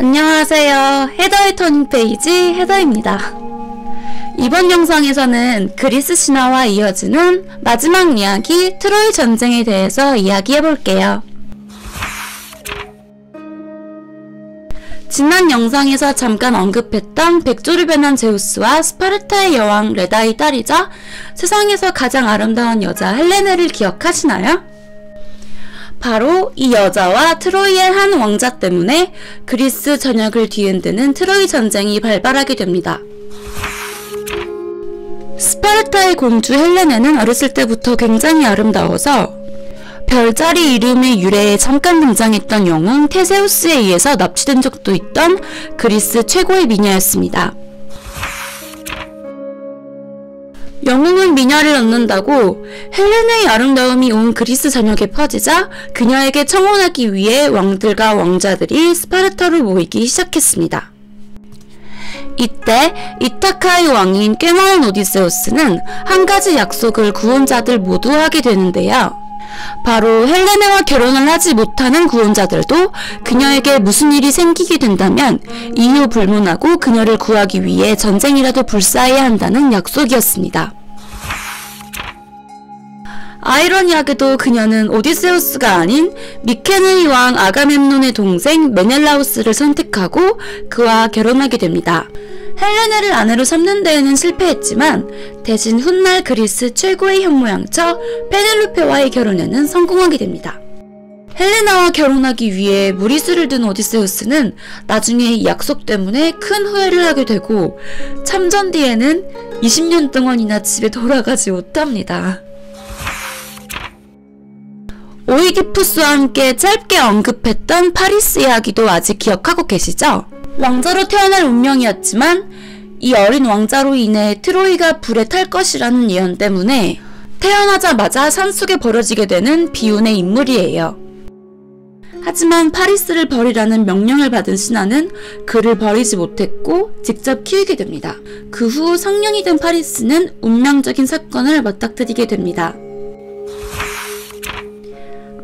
안녕하세요. 헤더의 터닝 페이지 헤더입니다. 이번 영상에서는 그리스 신화와 이어지는 마지막 이야기 트로이 전쟁에 대해서 이야기해 볼게요. 지난 영상에서 잠깐 언급했던 백조를 변한 제우스와 스파르타의 여왕 레다의 딸이자 세상에서 가장 아름다운 여자 헬레네를 기억하시나요? 바로 이 여자와 트로이의 한 왕자 때문에 그리스 전역을 뒤흔드는 트로이 전쟁이 발발하게 됩니다. 스파르타의 공주 헬레네는 어렸을 때부터 굉장히 아름다워서 별자리 이름의 유래에 잠깐 등장했던 영웅 테세우스에 의해서 납치된 적도 있던 그리스 최고의 미녀였습니다. 영웅은 미녀를 얻는다고 헬레네의 아름다움이 온 그리스 전역에 퍼지자 그녀에게 청혼하기 위해 왕들과 왕자들이 스파르타로 모이기 시작했습니다. 이때 이타카의 왕인 꽤 많은 오디세우스는 한 가지 약속을 구원자들 모두 하게 되는데요. 바로 헬레네와 결혼을 하지 못하는 구원자들도 그녀에게 무슨 일이 생기게 된다면 이유 불문하고 그녀를 구하기 위해 전쟁이라도 불사해야 한다는 약속이었습니다. 아이러니하게도 그녀는 오디세우스가 아닌 미케네의 왕 아가멤논의 동생 메넬라우스를 선택하고 그와 결혼하게 됩니다. 헬레네를 아내로 삼는 데에는 실패했지만 대신 훗날 그리스 최고의 현모양처 페넬로페와의 결혼에는 성공하게 됩니다. 헬레나와 결혼하기 위해 무리수를 든 오디세우스는 나중에 이 약속 때문에 큰 후회를 하게 되고 참전 뒤에는 20년 동안이나 집에 돌아가지 못합니다. 오이디푸스와 함께 짧게 언급했던 파리스 이야기도 아직 기억하고 계시죠? 왕자로 태어날 운명이었지만 이 어린 왕자로 인해 트로이가 불에 탈 것이라는 예언 때문에 태어나자마자 산속에 버려지게 되는 비운의 인물이에요. 하지만 파리스를 버리라는 명령을 받은 신하는 그를 버리지 못했고 직접 키우게 됩니다. 그 후 성령이 된 파리스는 운명적인 사건을 맞닥뜨리게 됩니다.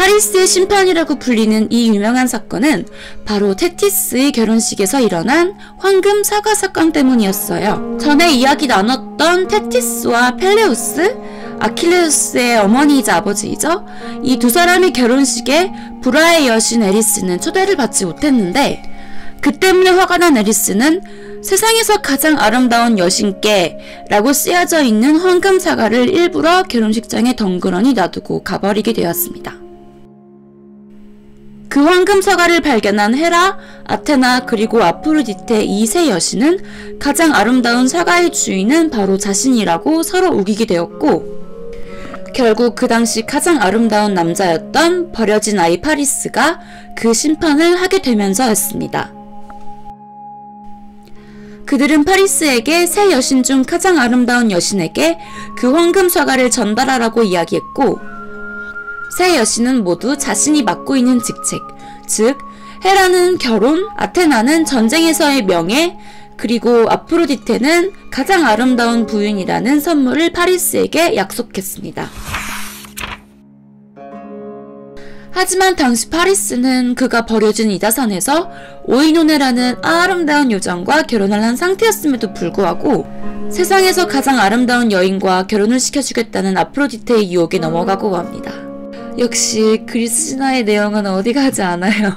파리스의 심판이라고 불리는 이 유명한 사건은 바로 테티스의 결혼식에서 일어난 황금 사과 사건 때문이었어요. 전에 이야기 나눴던 테티스와 펠레우스, 아킬레우스의 어머니이자 아버지이죠. 이 두 사람의 결혼식에 브라의 여신 에리스는 초대를 받지 못했는데 그 때문에 화가 난 에리스는 세상에서 가장 아름다운 여신께 라고 쓰여져 있는 황금 사과를 일부러 결혼식장에 덩그러니 놔두고 가버리게 되었습니다. 그 황금 사과를 발견한 헤라, 아테나 그리고 아프로디테 이 세 여신은 가장 아름다운 사과의 주인은 바로 자신이라고 서로 우기게 되었고 결국 그 당시 가장 아름다운 남자였던 버려진 아이 파리스가 그 심판을 하게 되면서였습니다. 그들은 파리스에게 세 여신 중 가장 아름다운 여신에게 그 황금 사과를 전달하라고 이야기했고 세 여신은 모두 자신이 맡고 있는 직책, 즉 헤라는 결혼, 아테나는 전쟁에서의 명예, 그리고 아프로디테는 가장 아름다운 부인이라는 선물을 파리스에게 약속했습니다. 하지만 당시 파리스는 그가 버려진 이다산에서 오이노네라는 아름다운 요정과 결혼을 한 상태였음에도 불구하고 세상에서 가장 아름다운 여인과 결혼을 시켜주겠다는 아프로디테의 유혹에 넘어가고 합니다. 역시 그리스 신화의 내용은 어디 가지 않아요.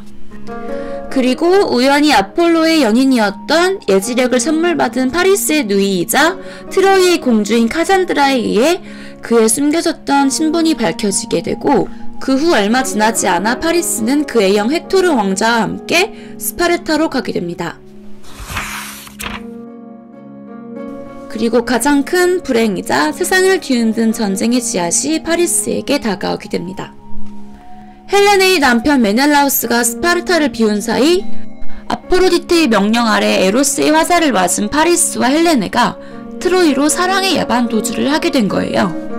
그리고 우연히 아폴로의 연인이었던 예지력을 선물 받은 파리스의 누이이자 트로이의 공주인 카잔드라에 의해 그의 숨겨졌던 신분이 밝혀지게 되고 그 후 얼마 지나지 않아 파리스는 그의 형 헥토르 왕자와 함께 스파르타로 가게 됩니다. 그리고 가장 큰 불행이자 세상을 뒤흔든 전쟁의 씨앗이 파리스에게 다가오게 됩니다. 헬레네의 남편 메넬라우스가 스파르타를 비운 사이 아프로디테의 명령 아래 에로스의 화살을 맞은 파리스와 헬레네가 트로이로 사랑의 야반 도주를 하게 된 거예요.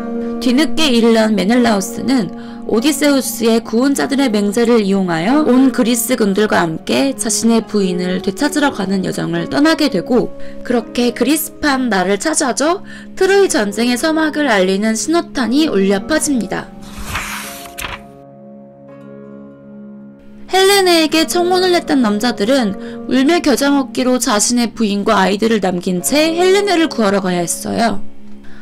뒤늦게 일난 메넬라우스는 오디세우스의 구원자들의 맹세를 이용하여 온 그리스 군들과 함께 자신의 부인을 되찾으러 가는 여정을 떠나게 되고 그렇게 그리스판 나를 찾아줘 트로이 전쟁의 서막을 알리는 신호탄이 울려 퍼집니다. 헬레네에게 청혼을 했던 남자들은 울며 겨자 먹기로 자신의 부인과 아이들을 남긴 채 헬레네를 구하러 가야 했어요.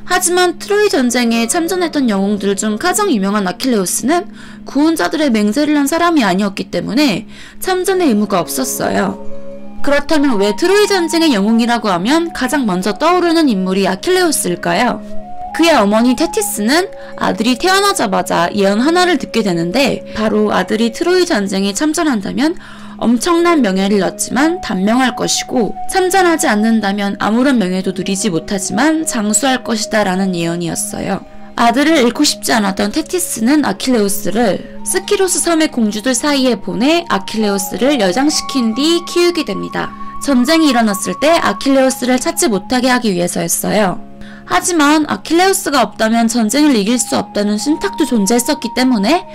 하지만 트로이 전쟁에 참전했던 영웅들 중 가장 유명한 아킬레우스는 구원자들의 맹세를 한 사람이 아니었기 때문에 참전의 의무가 없었어요. 그렇다면 왜 트로이 전쟁의 영웅이라고 하면 가장 먼저 떠오르는 인물이 아킬레우스일까요? 그의 어머니 테티스는 아들이 태어나자마자 예언 하나를 듣게 되는데 바로 아들이 트로이 전쟁에 참전한다면 엄청난 명예를 얻지만 단명할 것이고 참전하지 않는다면 아무런 명예도 누리지 못하지만 장수할 것이다 라는 예언이었어요. 아들을 잃고 싶지 않았던 테티스는 아킬레우스를 스키로스 섬의 공주들 사이에 보내 아킬레우스를 여장시킨 뒤 키우게 됩니다. 전쟁이 일어났을 때 아킬레우스를 찾지 못하게 하기 위해서였어요. 하지만 아킬레우스가 없다면 전쟁을 이길 수 없다는 신탁도 존재했었기 때문에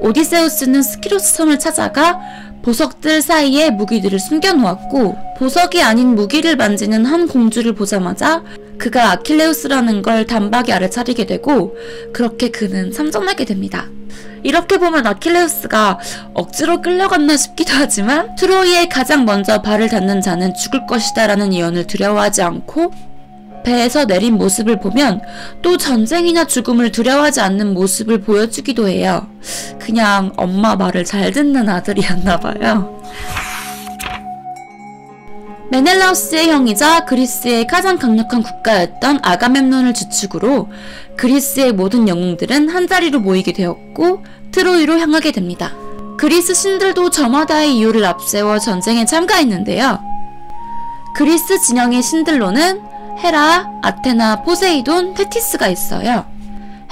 오디세우스는 스키로스 섬을 찾아가 보석들 사이에 무기들을 숨겨놓았고 보석이 아닌 무기를 만지는 한 공주를 보자마자 그가 아킬레우스라는 걸 단박에 알아차리게 되고 그렇게 그는 참전하게 됩니다. 이렇게 보면 아킬레우스가 억지로 끌려갔나 싶기도 하지만 트로이에 가장 먼저 발을 닿는 자는 죽을 것이다 라는 예언을 두려워하지 않고 배에서 내린 모습을 보면 또 전쟁이나 죽음을 두려워하지 않는 모습을 보여주기도 해요. 그냥 엄마 말을 잘 듣는 아들이었나 봐요. 메넬라우스의 형이자 그리스의 가장 강력한 국가였던 아가멤논을 주축으로 그리스의 모든 영웅들은 한자리로 모이게 되었고 트로이로 향하게 됩니다. 그리스 신들도 저마다의 이유를 앞세워 전쟁에 참가했는데요. 그리스 진영의 신들로는 헤라, 아테나, 포세이돈, 테티스가 있어요.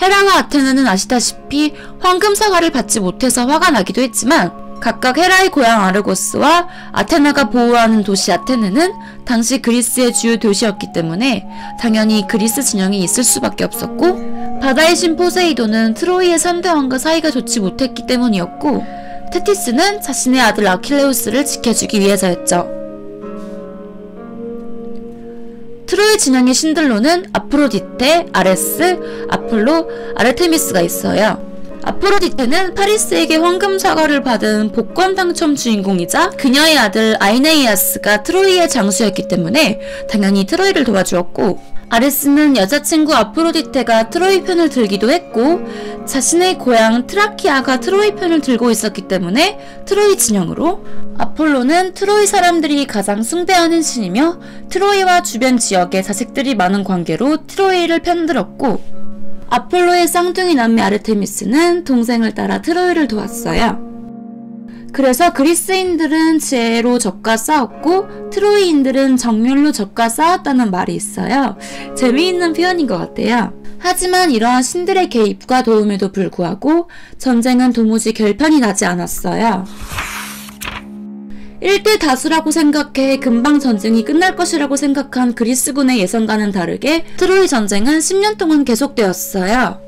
헤라와 아테나는 아시다시피 황금 사과를 받지 못해서 화가 나기도 했지만 각각 헤라의 고향 아르고스와 아테나가 보호하는 도시 아테네는 당시 그리스의 주요 도시였기 때문에 당연히 그리스 진영이 있을 수밖에 없었고 바다의 신 포세이돈은 트로이의 3대 왕과 사이가 좋지 못했기 때문이었고 테티스는 자신의 아들 아킬레우스를 지켜주기 위해서였죠. 트로이 진영의 신들로는 아프로디테, 아레스, 아폴로, 아르테미스가 있어요. 아프로디테는 파리스에게 황금 사과를 받은 복권 당첨 주인공이자 그녀의 아들 아이네이아스가 트로이의 장수였기 때문에 당연히 트로이를 도와주었고 아레스는 여자친구 아프로디테가 트로이 편을 들기도 했고 자신의 고향 트라키아가 트로이 편을 들고 있었기 때문에 트로이 진영으로 아폴로는 트로이 사람들이 가장 숭배하는 신이며 트로이와 주변 지역에 자식들이 많은 관계로 트로이를 편들었고 아폴로의 쌍둥이 남매 아르테미스는 동생을 따라 트로이를 도왔어요. 그래서 그리스인들은 지혜로 적과 싸웠고 트로이인들은 정률로 적과 싸웠다는 말이 있어요. 재미있는 표현인 것 같아요. 하지만 이러한 신들의 개입과 도움에도 불구하고 전쟁은 도무지 결판이 나지 않았어요. 1대 다수라고 생각해 금방 전쟁이 끝날 것이라고 생각한 그리스군의 예상과는 다르게 트로이 전쟁은 10년 동안 계속되었어요.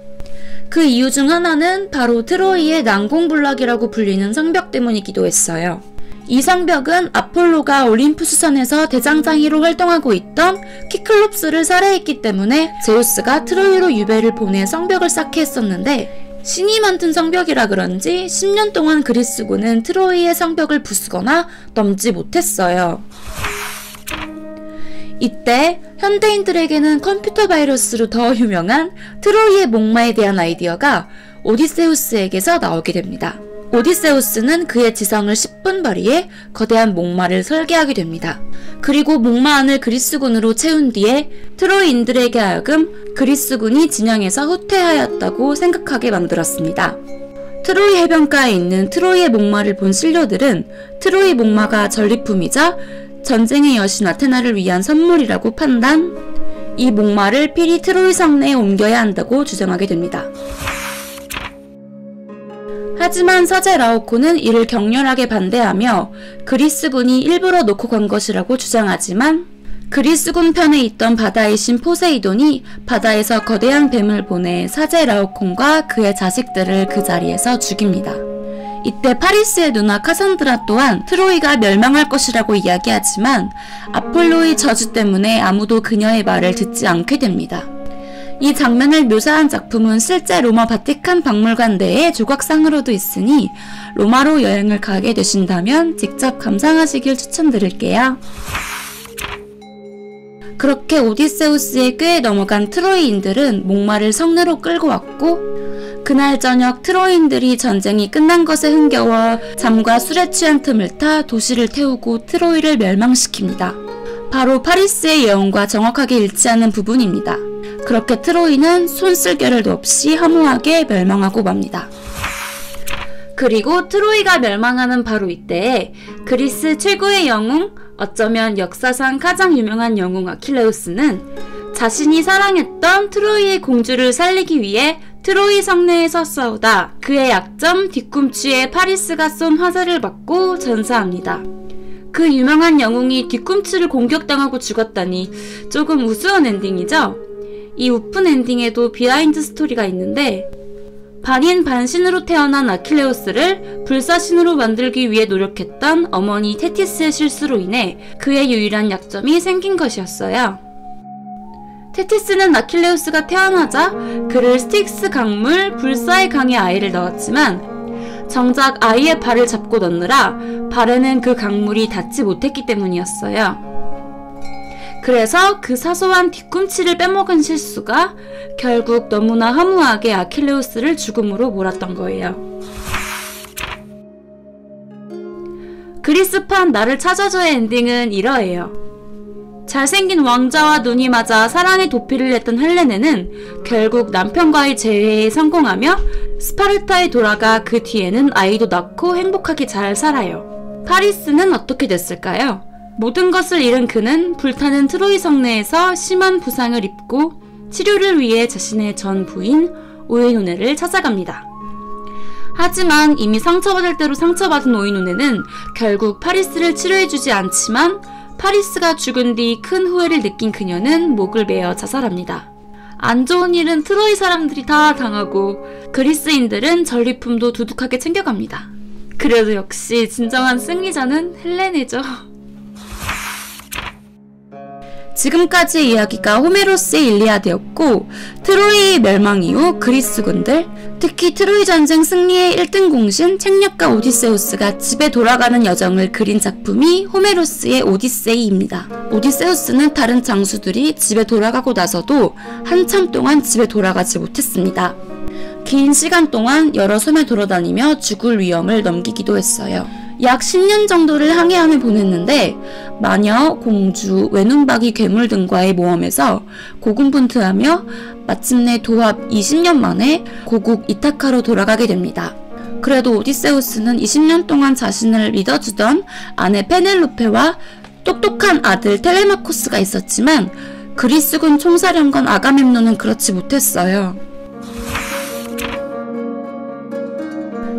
그 이유 중 하나는 바로 트로이의 난공불락이라고 불리는 성벽 때문이기도 했어요. 이 성벽은 아폴로가 올림푸스산에서 대장장이로 활동하고 있던 키클롭스를 살해했기 때문에 제우스가 트로이로 유배를 보내 성벽을 쌓게 했었는데 신이 만든 성벽이라 그런지 10년 동안 그리스군은 트로이의 성벽을 부수거나 넘지 못했어요. 이때 현대인들에게는 컴퓨터 바이러스로 더 유명한 트로이의 목마에 대한 아이디어가 오디세우스에게서 나오게 됩니다. 오디세우스는 그의 지성을 10분 발휘해 거대한 목마를 설계하게 됩니다. 그리고 목마 안을 그리스군으로 채운 뒤에 트로이인들에게 하여금 그리스군이 진영에서 후퇴하였다고 생각하게 만들었습니다. 트로이 해변가에 있는 트로이의 목마를 본 신료들은 트로이 목마가 전리품이자 전쟁의 여신 아테나를 위한 선물이라고 판단, 이 목마를 피리 트로이 성내에 옮겨야 한다고 주장하게 됩니다. 하지만 서재 라오코는 이를 격렬하게 반대하며 그리스군이 일부러 놓고 간 것이라고 주장하지만 그리스군 편에 있던 바다의 신 포세이돈이 바다에서 거대한 뱀을 보내 사제 라오콘과 그의 자식들을 그 자리에서 죽입니다. 이때 파리스의 누나 카산드라 또한 트로이가 멸망할 것이라고 이야기하지만 아폴로의 저주 때문에 아무도 그녀의 말을 듣지 않게 됩니다. 이 장면을 묘사한 작품은 실제 로마 바티칸 박물관 내에 조각상으로도 있으니 로마로 여행을 가게 되신다면 직접 감상하시길 추천드릴게요. 그렇게 오디세우스의 꾀에 넘어간 트로이인들은 목마를 성내로 끌고 왔고 그날 저녁 트로이인들이 전쟁이 끝난 것에 흥겨워 잠과 술에 취한 틈을 타 도시를 태우고 트로이를 멸망시킵니다. 바로 파리스의 예언과 정확하게 일치하는 부분입니다. 그렇게 트로이는 손쓸 겨를도 없이 허무하게 멸망하고 맙니다. 그리고 트로이가 멸망하는 바로 이때에 그리스 최고의 영웅, 어쩌면 역사상 가장 유명한 영웅 아킬레우스는 자신이 사랑했던 트로이의 공주를 살리기 위해 트로이 성내에서 싸우다 그의 약점 뒤꿈치에 파리스가 쏜 화살을 받고 전사합니다. 그 유명한 영웅이 뒤꿈치를 공격당하고 죽었다니 조금 우스운 엔딩이죠? 이 우픈 엔딩에도 비하인드 스토리가 있는데 반인 반신으로 태어난 아킬레우스를 불사신으로 만들기 위해 노력했던 어머니 테티스의 실수로 인해 그의 유일한 약점이 생긴 것이었어요. 테티스는 아킬레우스가 태어나자 그를 스틱스 강물 불사의 강에 아이를 넣었지만 정작 아이의 발을 잡고 넣느라 발에는 그 강물이 닿지 못했기 때문이었어요. 그래서 그 사소한 뒤꿈치를 빼먹은 실수가 결국 너무나 허무하게 아킬레우스를 죽음으로 몰았던 거예요. 그리스판 나를 찾아줘의 엔딩은 이러해요. 잘생긴 왕자와 눈이 맞아 사랑의 도피를 했던 헬레네는 결국 남편과의 재회에 성공하며 스파르타에 돌아가 그 뒤에는 아이도 낳고 행복하게 잘 살아요. 파리스는 어떻게 됐을까요? 모든 것을 잃은 그는 불타는 트로이 성내에서 심한 부상을 입고 치료를 위해 자신의 전 부인 오에노네를 찾아갑니다. 하지만 이미 상처받을 대로 상처받은 오이노네는 결국 파리스를 치료해주지 않지만 파리스가 죽은 뒤 큰 후회를 느낀 그녀는 목을 베어 자살합니다. 안 좋은 일은 트로이 사람들이 다 당하고 그리스인들은 전리품도 두둑하게 챙겨갑니다. 그래도 역시 진정한 승리자는 헬레네죠. 지금까지 이야기가 호메로스의 일리아드였고 트로이의 멸망 이후 그리스군들 특히 트로이 전쟁 승리의 1등 공신 책략가 오디세우스가 집에 돌아가는 여정을 그린 작품이 호메로스의 오디세이입니다. 오디세우스는 다른 장수들이 집에 돌아가고 나서도 한참 동안 집에 돌아가지 못했습니다. 긴 시간 동안 여러 섬에 돌아다니며 죽을 위험을 넘기기도 했어요. 약 10년 정도를 항해함을 보냈는데 마녀, 공주, 외눈박이 괴물 등과의 모험에서 고군분투하며 마침내 도합 20년 만에 고국 이타카로 돌아가게 됩니다. 그래도 오디세우스는 20년 동안 자신을 믿어주던 아내 페넬로페와 똑똑한 아들 텔레마코스가 있었지만 그리스군 총사령관 아가멤논은 그렇지 못했어요.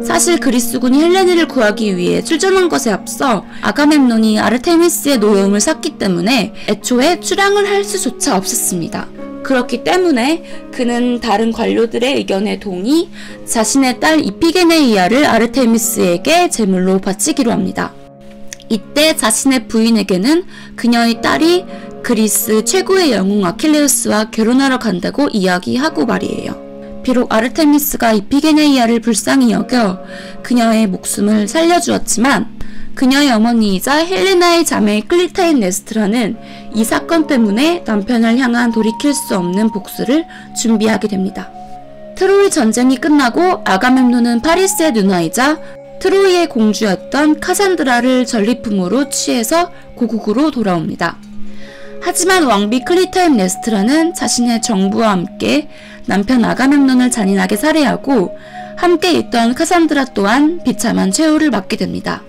사실 그리스군이 헬레네를 구하기 위해 출전한 것에 앞서 아가멤논이 아르테미스의 노여움을 샀기 때문에 애초에 출항을 할 수조차 없었습니다. 그렇기 때문에 그는 다른 관료들의 의견에 동의 자신의 딸 이피게네이아를 아르테미스에게 제물로 바치기로 합니다. 이때 자신의 부인에게는 그녀의 딸이 그리스 최고의 영웅 아킬레우스와 결혼하러 간다고 이야기하고 말이에요. 비록 아르테미스가 이피게네이아를 불쌍히 여겨 그녀의 목숨을 살려주었지만 그녀의 어머니이자 헬레나의 자매 클리타인 네스트라는 이 사건 때문에 남편을 향한 돌이킬 수 없는 복수를 준비하게 됩니다. 트로이 전쟁이 끝나고 아가멤논은 파리스의 누나이자 트로이의 공주였던 카산드라를 전리품으로 취해서 고국으로 돌아옵니다. 하지만 왕비 클리타임 네스트라는 자신의 정부와 함께 남편 아가멤논을 잔인하게 살해하고 함께 있던 카산드라 또한 비참한 최후를 맞게 됩니다.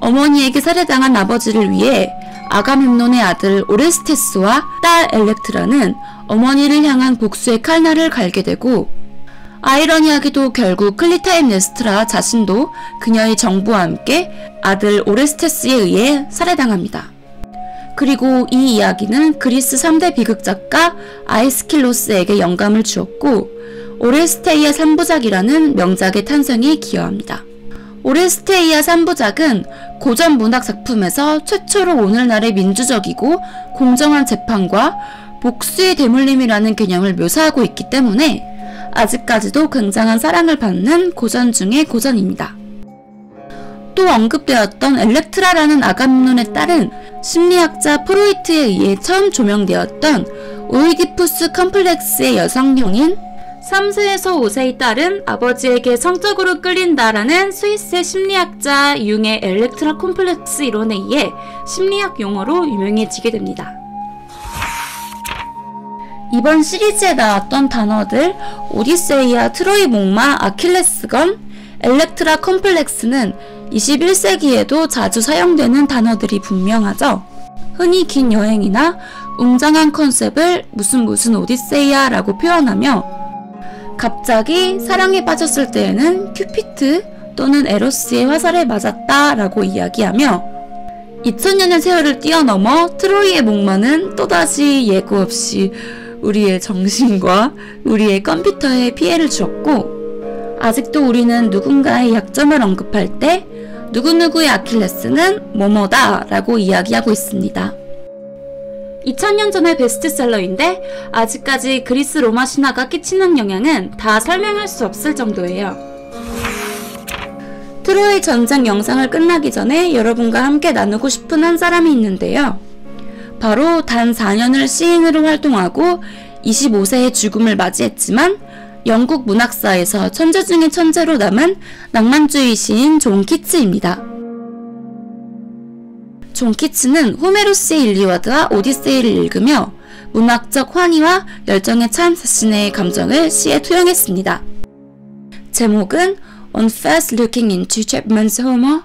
어머니에게 살해당한 아버지를 위해 아가멤논의 아들 오레스테스와 딸 엘렉트라는 어머니를 향한 복수의 칼날을 갈게 되고 아이러니하게도 결국 클리타임 네스트라 자신도 그녀의 정부와 함께 아들 오레스테스에 의해 살해당합니다. 그리고 이 이야기는 그리스 3대 비극 작가 아이스킬로스에게 영감을 주었고 오레스테이아 3부작이라는 명작의 탄생에 기여합니다. 오레스테이아 3부작은 고전 문학 작품에서 최초로 오늘날의 민주적이고 공정한 재판과 복수의 대물림이라는 개념을 묘사하고 있기 때문에 아직까지도 굉장한 사랑을 받는 고전 중의 고전입니다. 또 언급되었던 엘렉트라라는 아감론에 따른 심리학자 프로이트에 의해 처음 조명되었던 오이디푸스 컴플렉스의 여성형인 3세에서 5세의 딸은 아버지에게 성적으로 끌린다라는 스위스의 심리학자 융의 엘렉트라 콤플렉스 이론에 의해 심리학 용어로 유명해지게 됩니다. 이번 시리즈에 나왔던 단어들 오디세이아, 트로이 목마, 아킬레스건, 엘렉트라 컴플렉스는 21세기에도 자주 사용되는 단어들이 분명하죠. 흔히 긴 여행이나 웅장한 컨셉을 무슨 무슨 오디세이아 라고 표현하며 갑자기 사랑에 빠졌을 때에는 큐피트 또는 에로스의 화살에 맞았다 라고 이야기하며 2000년의 세월을 뛰어넘어 트로이의 목마는 또다시 예고 없이 우리의 정신과 우리의 컴퓨터에 피해를 주었고 아직도 우리는 누군가의 약점을 언급할 때 누구누구의 아킬레스는 뭐뭐다 라고 이야기하고 있습니다. 2000년 전의 베스트셀러인데 아직까지 그리스 로마 신화가 끼치는 영향은 다 설명할 수 없을 정도예요. 트로이 전쟁 영상을 끝나기 전에 여러분과 함께 나누고 싶은 한 사람이 있는데요. 바로 단 4년을 시인으로 활동하고 25세의 죽음을 맞이했지만 영국 문학사에서 천재 중의 천재로 남은 낭만주의 시인 존 키츠입니다. 존 키츠는 호메로스의 일리와드와 오디세이를 읽으며 문학적 환희와 열정에 찬 자신의 감정을 시에 투영했습니다. 제목은 On First Looking into Chapman's Homer,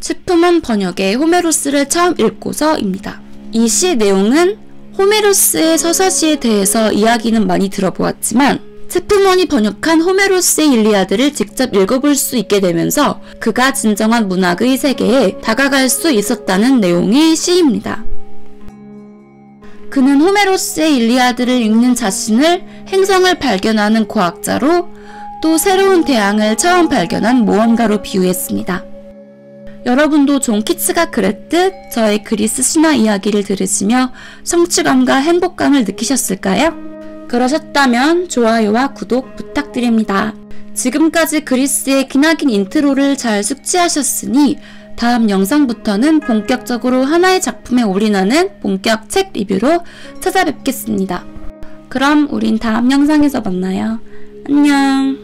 츠프먼 번역의 호메로스를 처음 읽고서입니다. 이 시 내용은 호메로스의 서사시에 대해서 이야기는 많이 들어보았지만 스프먼이 번역한 호메로스의 일리아드를 직접 읽어볼 수 있게 되면서 그가 진정한 문학의 세계에 다가갈 수 있었다는 내용의 시입니다. 그는 호메로스의 일리아드를 읽는 자신을 행성을 발견하는 과학자로 또 새로운 대항을 처음 발견한 모험가로 비유했습니다. 여러분도 존 키츠가 그랬듯 저의 그리스 신화 이야기를 들으시며 성취감과 행복감을 느끼셨을까요? 그러셨다면 좋아요와 구독 부탁드립니다. 지금까지 그리스의 기나긴 인트로를 잘 숙지하셨으니 다음 영상부터는 본격적으로 하나의 작품에 올인하는 본격 책 리뷰로 찾아뵙겠습니다. 그럼 우린 다음 영상에서 만나요. 안녕.